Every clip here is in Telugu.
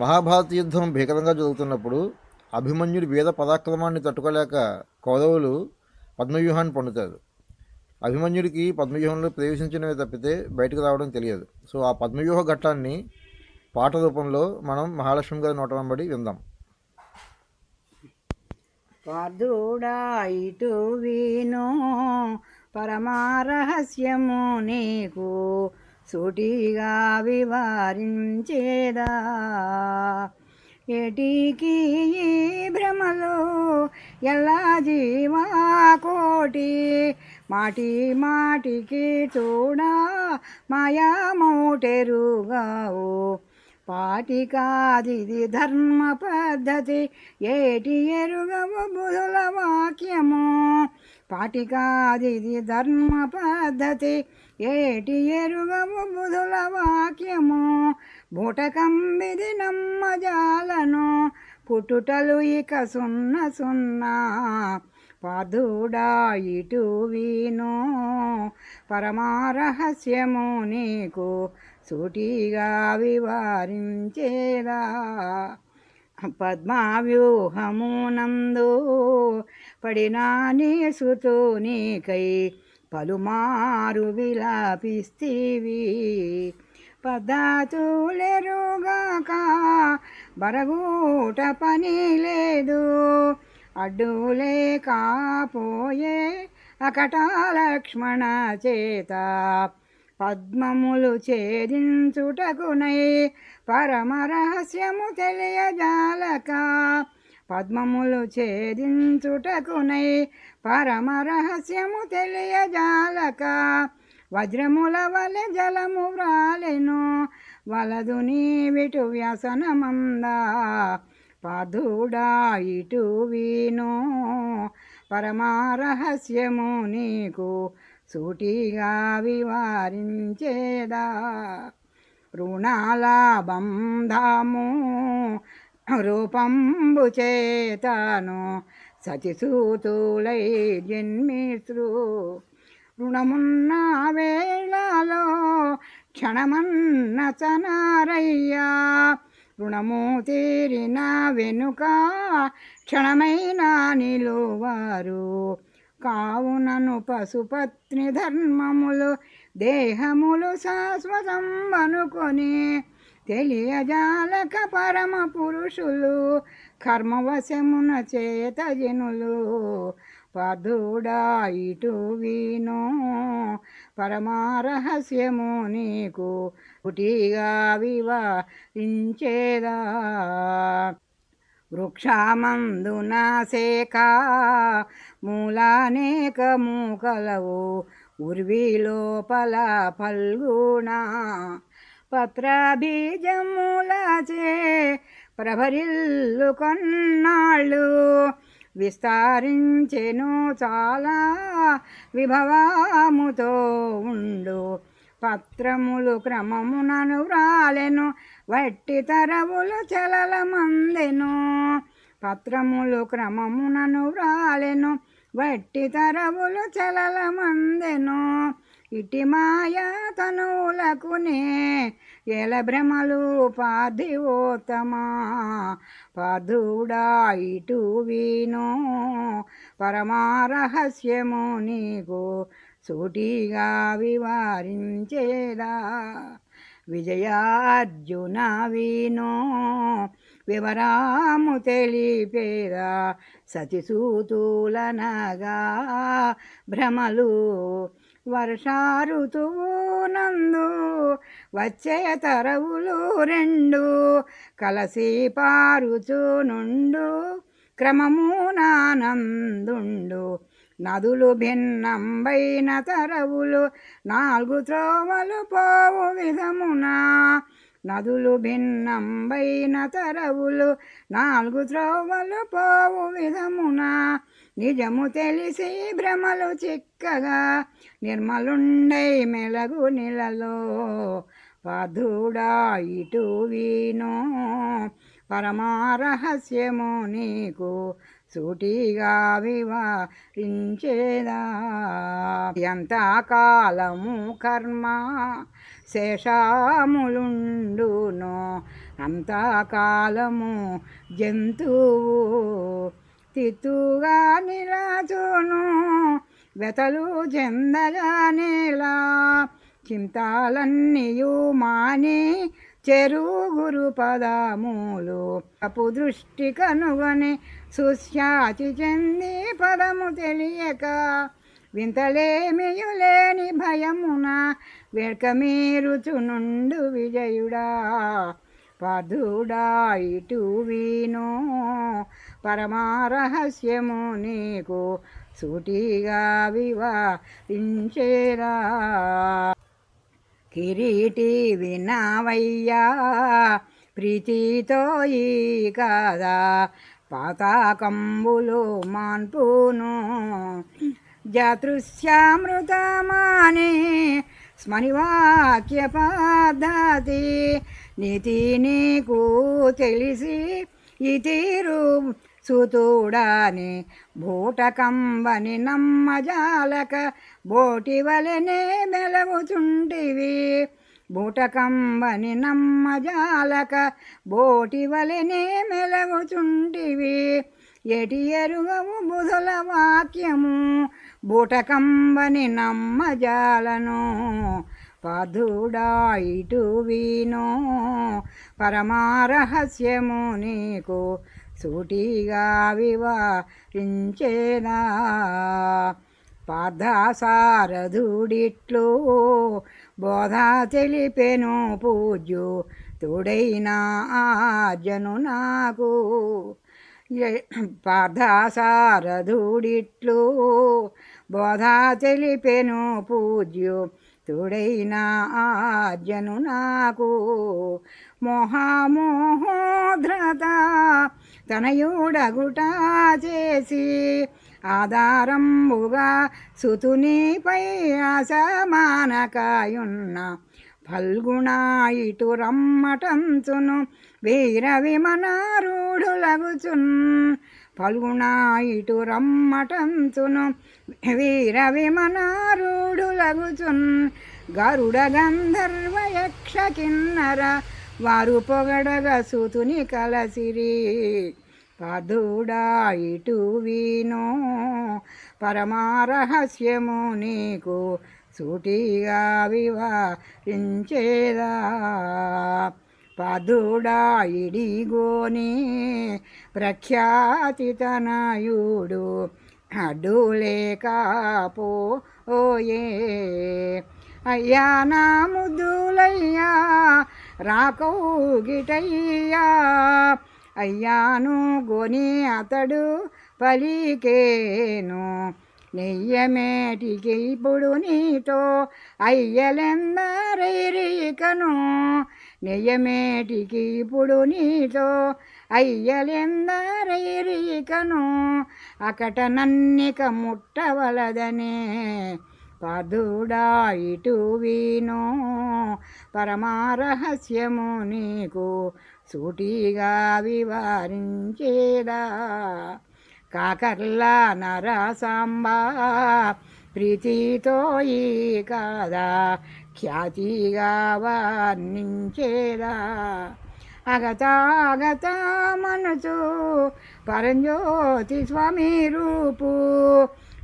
మహాభారత యుద్ధం భీకరంగా జరుగుతున్నప్పుడు అభిమన్యుడి వేద పరాక్రమాన్ని తట్టుకోలేక కౌరవులు పద్మవ్యూహాన్ని పొందుతారు. అభిమన్యుడికి పద్మవ్యూహంలో ప్రవేశించినవి తప్పితే బయటకు రావడం తెలియదు. సో ఆ పద్మవ్యూహ ఘట్టాన్ని పాట రూపంలో మనం మహాలక్ష్మి గారి నోట వెంబడి విందాం. పార్థుడా ఇటు వీను పరమారహస్యము నీకు సూటిగా వివారించేదా? ఎటికి ఈ ఎలా జీవా కోటి? మాటి మాటికి చూడా మాయా మౌటెరుగావు. పాటికాదిది ధర్మ పద్ధతి ఏటి ఎరుగవు బుధుల వాక్యము? పాటికాదిది ధర్మ పద్ధతి ఏటి ఎరుగవు బుధుల వాక్యము? బూటకంబిది నమ్మజాలను పుట్టుటలు ఇక సున్న సున్నా. పాదుడా ఇటు వీను పరమారహస్యము నీకు సూటిగా వివరించేదా పద్మావ్యూహమునందు పడినా నీ సుతు నీకై పలుమారు విలాపిస్తీవి. పద్ధతులెరుగాక బరగూట పని లేదు. అడ్డులే కాపోయే అకట లక్ష్మణ చేత పద్మములు ఛేదించుటకునై పరమరహస్యము తెలియజాలక పద్మములు ఛేదించుటకునై పరమరహస్యము తెలియజాలక. వజ్రముల వలె జలము వ్రాలెను వలదు నీవిటు వ్యసనమందా. పాదుడా ఇటు వీను పరమారహస్యము నీకు సూటిగా వివరించేదా. రుణాలాబంధాము రూపంబు చేతాను సతిసూతులై జన్మిత్రు రుణమున్న వేళలో క్షణమన్న చనారయ్యా రుణము తీరిన వెనుక క్షణమైన నిలువారు. కావునను పశుపత్ని ధర్మములు దేహములు శాశ్వతం అనుకొని తెలియజాలక పరమ పురుషులు కర్మవశమున చేత జనులు. పదుడా ఇటు వీను పరమారహస్యము నీకు పుటిగా వివరించేదా. వృక్షామందున శేఖ మూలానేకము కలవు ఉర్వి లోపల ఫల్గుణ పత్రబీజములచే ప్రభరిల్లు కొన్నాళ్ళు. విస్తరించెను చాలా విభవాముతో ఉండు. పత్రములు క్రమమునను వ్రాలెను వట్టి తరవులు చలల మందెను. పత్రములు క్రమమునను వ్రాలెను వట్టి తరవులు చలల మందెను. ఇటి మాయా తనువులకునే ఎల భ్రమలు పార్థివోత్తమా? పార్థుడా ఇటు వీను పరమారహస్యము నీకు సూటిగా వివరించేదా? విజయార్జున వీను వివరాము తెలిపేదా? సతిసూతులనగా భ్రమలు వర్షారుతువు నందు వచ్చే తరవులు రెండు కలసి పారుచు నుండు క్రమమునానందుండు నదులు భిన్నంబైన తరవులు నాలుగు త్రోవలు పోవు విధమున. నదులు భిన్నంబైన తరవులు నాలుగు త్రోవలు పోవు విధమున. నిజము తెలిసి భ్రమలు చిక్కగా నిర్మలుండై మెలగు నిలలో వధుడా ఇటు వీను పరమారహస్యము నీకు సూటిగా వివరించేదా? ఎంత కాలము కర్మ శేషాములుండును అంతా కాలము జంతువు తిత్తుగా నిలచును వెతలు చెందగానేలా చింతాలన్నీయు మాని చెరుగురు పదములు అపు దృష్టి కనుగొని సుశ్యాతి చెంది పదము తెలియక. వింతలేమియులేని భయమున వెడక మీరుచునుండు విజయుడా. పదుడా ఇటు వీను పరమారహస్యము నీకు సూటిగా వివరించేరా. కిరీటి వినవయ్యా ప్రీతితో ఈ కదా పాతాకంబులు మాన్పును. జాతృశ్యామృతమాని స్మరివాక్య పద్ధతి నీతి నీకు తెలిసి ఈ తీరు సుతుడాని భూటకంబని నమ్మజాలక బోటి వలనే మెలవుచుంటివి. బూటకంబని నమ్మజాలక బోటి వలనే మెలవుచుంటివి. ఎటి ఎరుగవు బుధుల వాక్యము బూటకంబని నమ్మజాలను. పదుడా ఇటు వీను పరమారహస్యము నీకు సూటిగా వివరించేనా? పార్థసారథుడిట్లు బోధ తెలిపెను పూజ్యు తుడైనా జను నాకు. పార్థసారథుడిట్లు బోధ తెలిపెను పూజ్యు భక్తుడైనా ఆజను నాకు మోహమోహోధ్రత తనయుడగుటా చేసి ఆధారంబుగా సుతునిపై అసమానకాయున్న ఫల్గుణాయిటు రమ్మటంచును వీర విమనారూఢులగుచున్ ఫల్గుణ ఇటు రమ్మటంతును. వీర విమనారూఢులగుచున్ గరుడ గంధర్వ యక్ష కిన్నర వారు పొగడగ సూతుని కలసిరి. పదుడా ఇటు వీను పరమారహస్యము నీకు సూటిగా వివరించేదా. పదుడా ఇడిగోని ప్రఖ్యాతి తనయుడు అడ్డులేకపోయే అయ్యా నా ముద్దులయ్యా రాకౌగిటయ్యా. అయ్యాను గొని అతడు పలికేను నెయ్యమేటికి ఇప్పుడు నీతో అయ్యలెందరైరికను. నెయ్యమేటికి ఇప్పుడు నీతో అయ్యలెందరైరీకను? అకట నన్నిక ముట్టవలదనే పదుడా ఇటు వీను పరమారహస్యము నీకు సూటిగా వివరించేదా? కాకర్ల నరసాంబా ప్రీతితో ఈ కాదా ఖ్యాతిగా వర్ణించేదా అగతాగత మనసు పరంజ్యోతి స్వామి రూపు.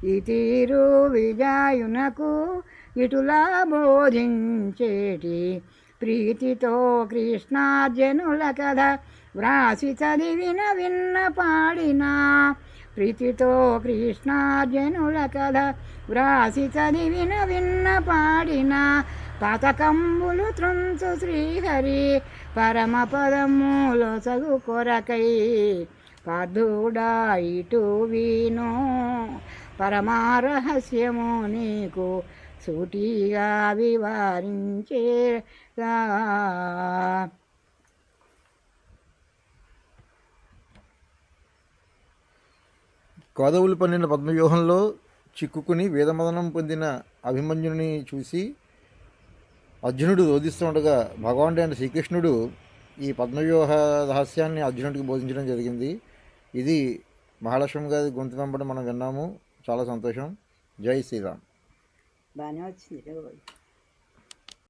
ఈ తీరు విజయునకు ఇటులా బోధించేటి. ప్రీతితో కృష్ణార్జునుల కథ వ్రాసి చదివిన విన్న పాడిన. ప్రీతితో కృష్ణార్జునుల కథ వ్రాసి చదివిన విన్న పాడిన. పతకంబులు త్రుంచు శ్రీహరి పరమ పదములో చగు కొరకై పదుడా ఇటు వీను పరమారహస్యము నీకు సూటిగా వివరించే కోదవులు పన్నిన పద్మవ్యూహంలో చిక్కుకుని వేదమదనం పొందిన అభిమన్యుని చూసి అర్జునుడు రోధిస్తూ ఉండగా భగవానుడు అయిన శ్రీకృష్ణుడు ఈ పద్మవ్యూహ రహస్యాన్ని అర్జునుడికి బోధించడం జరిగింది. ఇది మహాలక్ష్మి గారి గొంతు వెంబడి మనం విన్నాము. చాలా సంతోషం. జై శ్రీరామ్. బాగానే వచ్చింది.